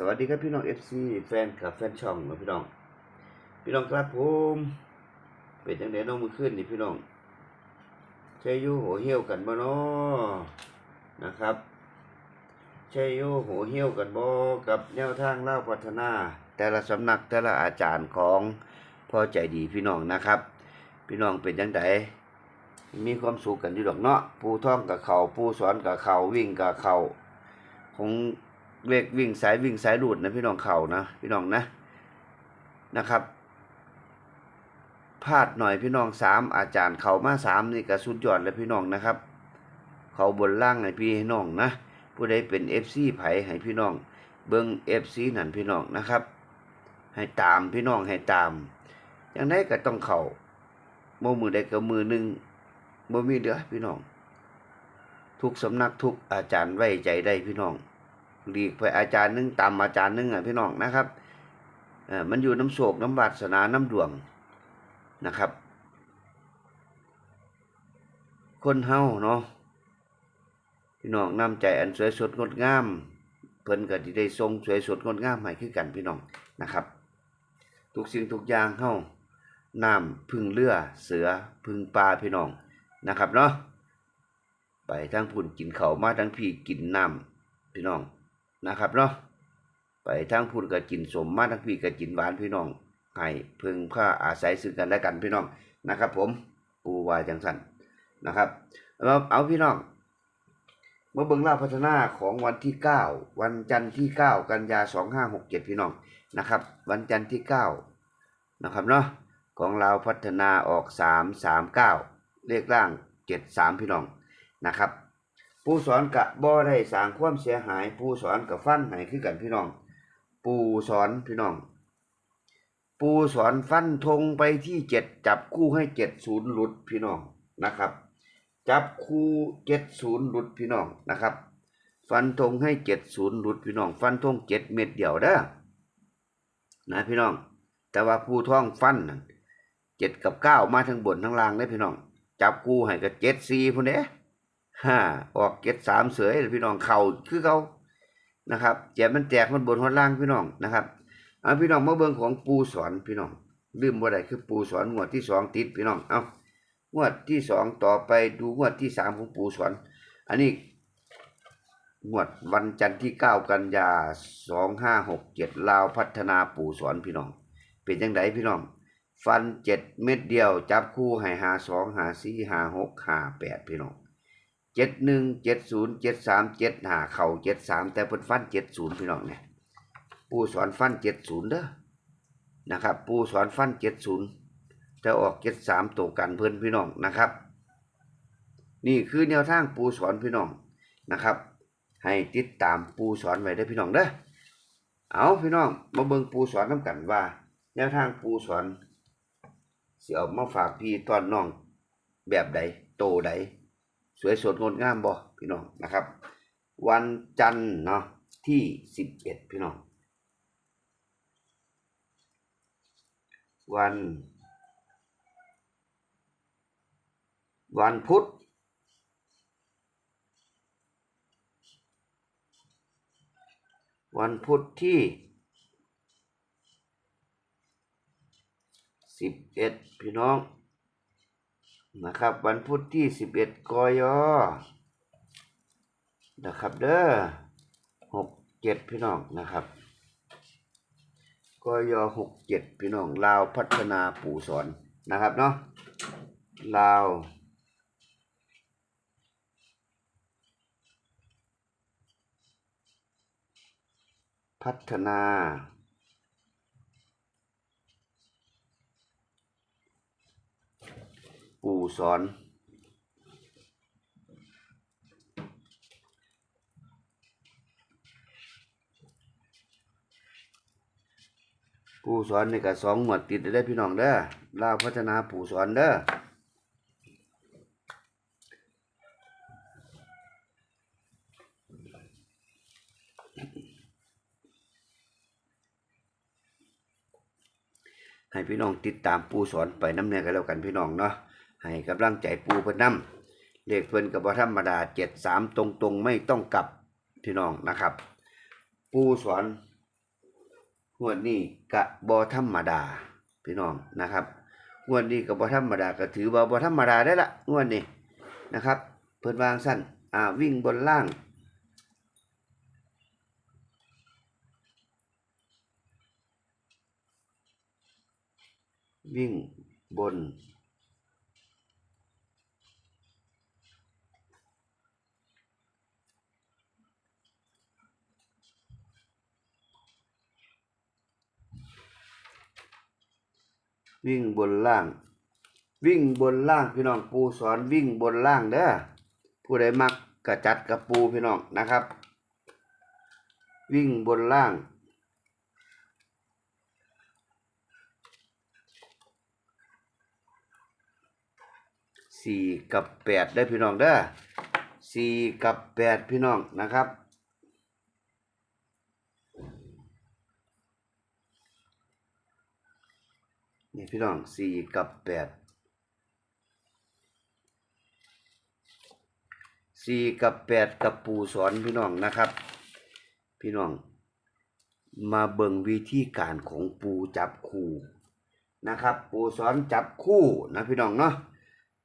สวัสดีครับพี่น้อง FC แฟนกับแฟนช่องนะพี่น้อง พี่น้องครับผมเป็นจังไดน้องมือขึ้นนี่พี่น้องใช่อยู่โหเหี้ยวกันบ่เนาะนะครับใช่อยู่โหเหี้ยวกันบ่กับแนวทางเล่าพัฒนา แต่ละสำนักแต่ละอาจารย์ของพ่อใจดีพี่น้องนะครับ พี่น้องเป็นจังไดมีความสุขกันอยู่ดอกเนาะผู้ท่องกับเขาผู้สอนกับเขาวิ่งกับเขาคง เลขวิ่งสายวิ่งสายดูดนะพี่น้องเข่านะพี่น้องนะนะครับพลาดหน่อยพี่น้องสามอาจารย์เขามาสามนี่ก็สุดยอดเลยพี่น้องนะครับ เขาบนล่างให้พี่ให้น้องนะผู้ใดเป็นเอฟซีไผให้พี่น้อง เบิ้งเอฟซีนั่นพี่น้องนะครับ ให้ตามพี่น้องให้ตามอย่างไรก็ต้องเขาโมมือใดก็มือหนึ่งโมมีเดือพี่น้อง ทุกสำนักทุกอาจารย์ไว้ใจได้พี่น้อง หลีกไปอาจารย์หนึงตามอาจารย์หนึงอะพี่น้องนะครับเออมันอยู่น้ำโศกน้ำบาดสนาน้ำดวงนะครับ คนเฮาเนาะพี่น้องน้ำใจอันสวยสดงดงามเพิ่นก็ที่ได้ทรงสวยสดงดงามให้คือกันพี่น้องนะครับ ทุกสิ่งทุกอย่างเฮาน้ำพึ่งเรือเสือพึ่งปลาพี่น้องนะครับเนาะไปทั้งพุ่นกินเขามาทั้งพี่กินน้ำพี่น้อง นะครับเนาะไปทางพูดกับกินสมมาทั้งพี่กับกินหวานพี่น้องให้พึงค่าอาศัยซึ่งกันและกันพี่น้องนะครับ ผมปูวายจังสันนะครับเราเอาพี่น้องเมื่อเบิ่งล่าพัฒนาของวันที่เก้าวันจันทร์ที่เก้ากันยาสองห้าหกเจ็ดพี่น้องนะครับ วันจันทร์ที่เก้านะครับเนาะของเราพัฒนาออกสามสามเก้าเลขล่างเจ็ดสามพี่น้องนะครับ ผู้สอนกะบ่ได้สร้างความเสียหาย ผู้สอนกับฟันให้คือกันพี่น้องผู้สอนพี่น้องผู้สอนฟันธงไปที่เจ็ดจับคู่ให้เจ็ดศูนย์หลุดพี่น้องนะครับ จับคู่เจ็ดศูนย์หลุดพี่น้องนะครับ ฟันธงให้เจ็ดศูนย์หลุดพี่น้อง ฟันธงเจ็ดเม็ดเดียวเด้อนะพี่น้อง แต่ว่าผู้ท่องฟันนั่นเจ็ดกับเก้ามาทั้งบนทั้งล่างได้พี่น้อง จับคู่ให้กับเจ็ดสี่พุ่นเด้ ห้าออกเก็ดสามเสือพี่น้องเข่าคือเขานะครับแจมันแตกมันบนหัวล่างพี่น้องนะครับเอาพี่น้องมาเบิ่งของปูสอนพี่น้องลืมบ่ได้คือปูสอนงวดที่สองติดพี่น้องเอางวดที่สองต่อไปดูงวดที่สามของปูสอนอันนี้งวดวันจันทร์ที่เก้ากันยาสองห้าหกเจ็ดลาวพัฒนาปูสอนพี่น้อง เป็นจังไดพี่น้องฟันเจ็ดเม็ดเดียว จับคู่ให้หาสองหาสี่หาหกหาแปดพี่น้อง เจ็ดหนึ่งเจ็ดศูนย์เจ็ดสามเจ็ดหาเข่าเจ็ดสามแต่เพิ่นฟันเจ็ดศูนย์พี่น้องเนี่ยผู้สอนฟันเจ็ดศูนย์เด้อนะครับผู้สอนฟันเจ็ดศูนย์แต่ออกเจ็ดสามตกกันเพิ่อนพี่น้องนะครับ นี่คือแนวทางปูสอนพี่น้องนะครับ ให้ติดตามปูสอนไว้ได้พี่น้องเด้อเอาพี่น้องมาเบิ่งปูสอนน้ำกันว่า แนวทางปูสอนเสิเอามาฝากพี่ตอนน้องแบบใดโตใด สวยสดงดงามบ่พี่น้องนะครับ วันจันทร์เนาะที่สิบเอ็ดพี่น้อง วัน วันพุธวันพุธที่สิบเอ็ดพี่น้อง นะครับ วันพุธที่สิบเอ็ดกยนะครับเด้อหกเจ็ดพี่น้องนะครับกยหกเจ็ดพี่น้องลาวพัฒนาปู่สอนนะครับเนาะลาวพัฒนา ปู่ สอนปู่สอนในี่ก็สองหมวดติดได้พี่น้องเด้อลาวพัฒนาปู่สอนเด้อให้พี่น้องติดตามปู่สอนไปน้ำเนียกันแล้วกันพี่น้องเนาะ ให้กำลังใจปูเพิ่นนำเลขเพิ่นกับธรรมดาเจ็ดสามตรงๆไม่ต้องกลับพี่น้องนะครับ ปูสอนงวดนี้กะบ่ธรรมดาพี่น้องนะครับงวดนี้ก็บ่ธรรมดาก็ถือว่าบ่ธรรมดาได้ละงวดนี้นะครับ เพิ่นวางสั้นอ่าวิ่งบนล่างวิ่งบน วิ่งบนล่าง วิ่งบนล่างพี่น้องปูสอนวิ่งบนล่างเด้อผู้ใดมักกระจัดกับปูพี่น้องนะครับ วิ่งบนล่างสี่กับแปดได้อพี่น้องเด้อสี่กับแปดพี่น้องนะครับ นี่พี่น้องสี่กับแปดสี่กับแปดกับปูสอนพี่น้องนะครับ พี่น้อง มาเบิ่งวิธีการของปูจับคู่นะครับ ปูสอนจับคู่นะพี่น้องเนาะ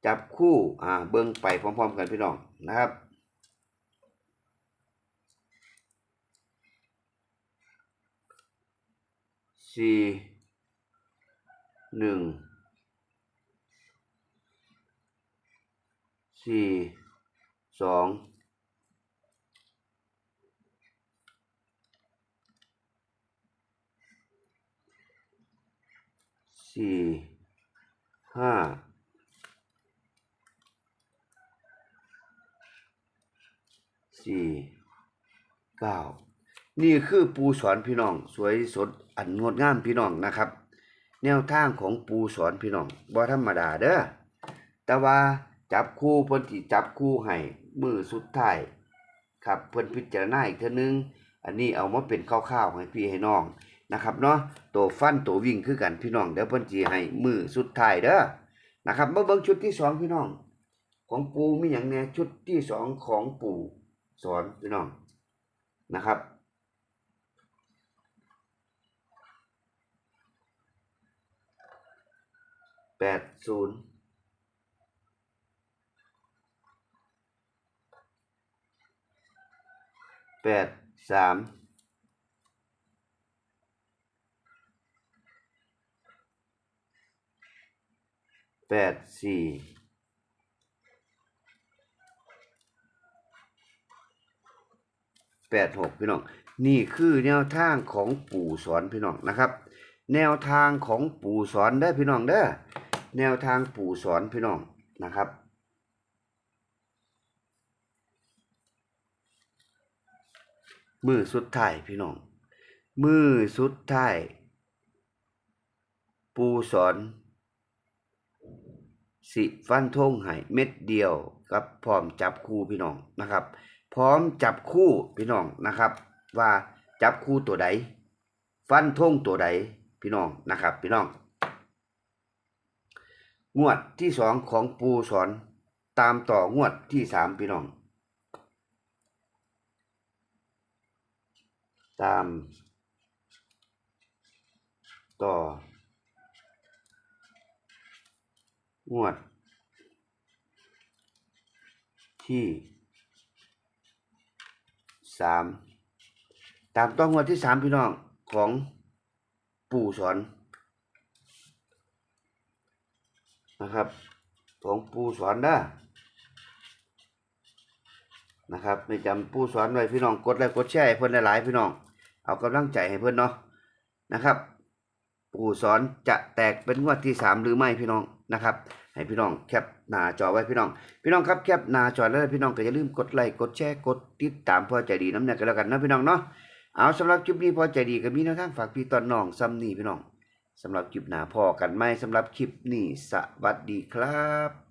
จับคู่อ่าเบิ่งไปพร้อมๆกันพี่น้องนะครับสี่ หนึ่งสี่สองสี่ห้าสี่เก้านี่คือปูสอนพี่น้อง สวยสดอันงดงามพี่น้องนะครับ แนวทางของปูสอนพี่น้องบ่ธรรมดาเด้อแต่ว่าจับคู่เพิ่นสิจับคู่ให้มือสุดท้ายครับเพิ่นพิจารณาอีกเทื่อนึง อันนี้เอามาเป็นคร่าวๆให้พี่ให้น้องนะครับเนาะตัวฟันตัววิ่งคือกันพี่น้องเดี๋ยวเพิ่นสิให้มือสุดท้ายเด้อนะครับมาเบิ่งชุดที่สองพี่น้อง ของปูมีหยังแน่ชุดที่สองของปูสอนพี่น้องนะครับ แปดศูนย์แปดสามแปดสี่แปดหกพี่น้อง นี่คือแนวทางของปู่สอนพี่น้องนะครับ แนวทางของปู่สอนได้พี่น้องเด้อ แนวทางปู่สอนพี่น้องนะครับ มือสุดท้ายพี่น้อง มือสุดท้าย ปูสอน สิฟันทงให้เม็ดเดียวกับพร้อมจับคู่พี่น้องนะครับ พร้อมจับคู่พี่น้องนะครับ ว่าจับคู่ตัวใด ฟันทงตัวใดพี่น้องนะครับ พี่น้อง งวดที่สองของปูสอนตามต่องวดที่สามพี่น้อง ตาม ต่อ งวด ที่สามตามต้องงวดที่สามพี่น้องของปู่สอน นะครับของปูสอนได้นะครับไม่จำปูสอนไว้พี่น้องกดไลค์กดแชร์ให้เพื่อนหลายๆพี่น้อง เอากำลังใจให้เพื่อนเนาะนะครับ ปูสอนจะแตกเป็นงวดที่สามหรือไม่พี่น้องนะครับให้พี่น้องแคปหน้าจอไว้พี่น้อง พี่น้องครับแคปหน้าจอแล้วพี่น้องก็อย่าลืมกดไลค์กดแชร์กดติดตามพอใจดีน้ำเนี่ยกันแล้วกันนะพี่น้องเนาะเอาสำหรับคลิปนี้พอใจดีก็มีแนวทางฝากพี่ตอนน้องซ้ำนี่พี่น้อง สำหรับคลิปหนาพอกันไหมสำหรับคลิปนี้สวัสดีครับ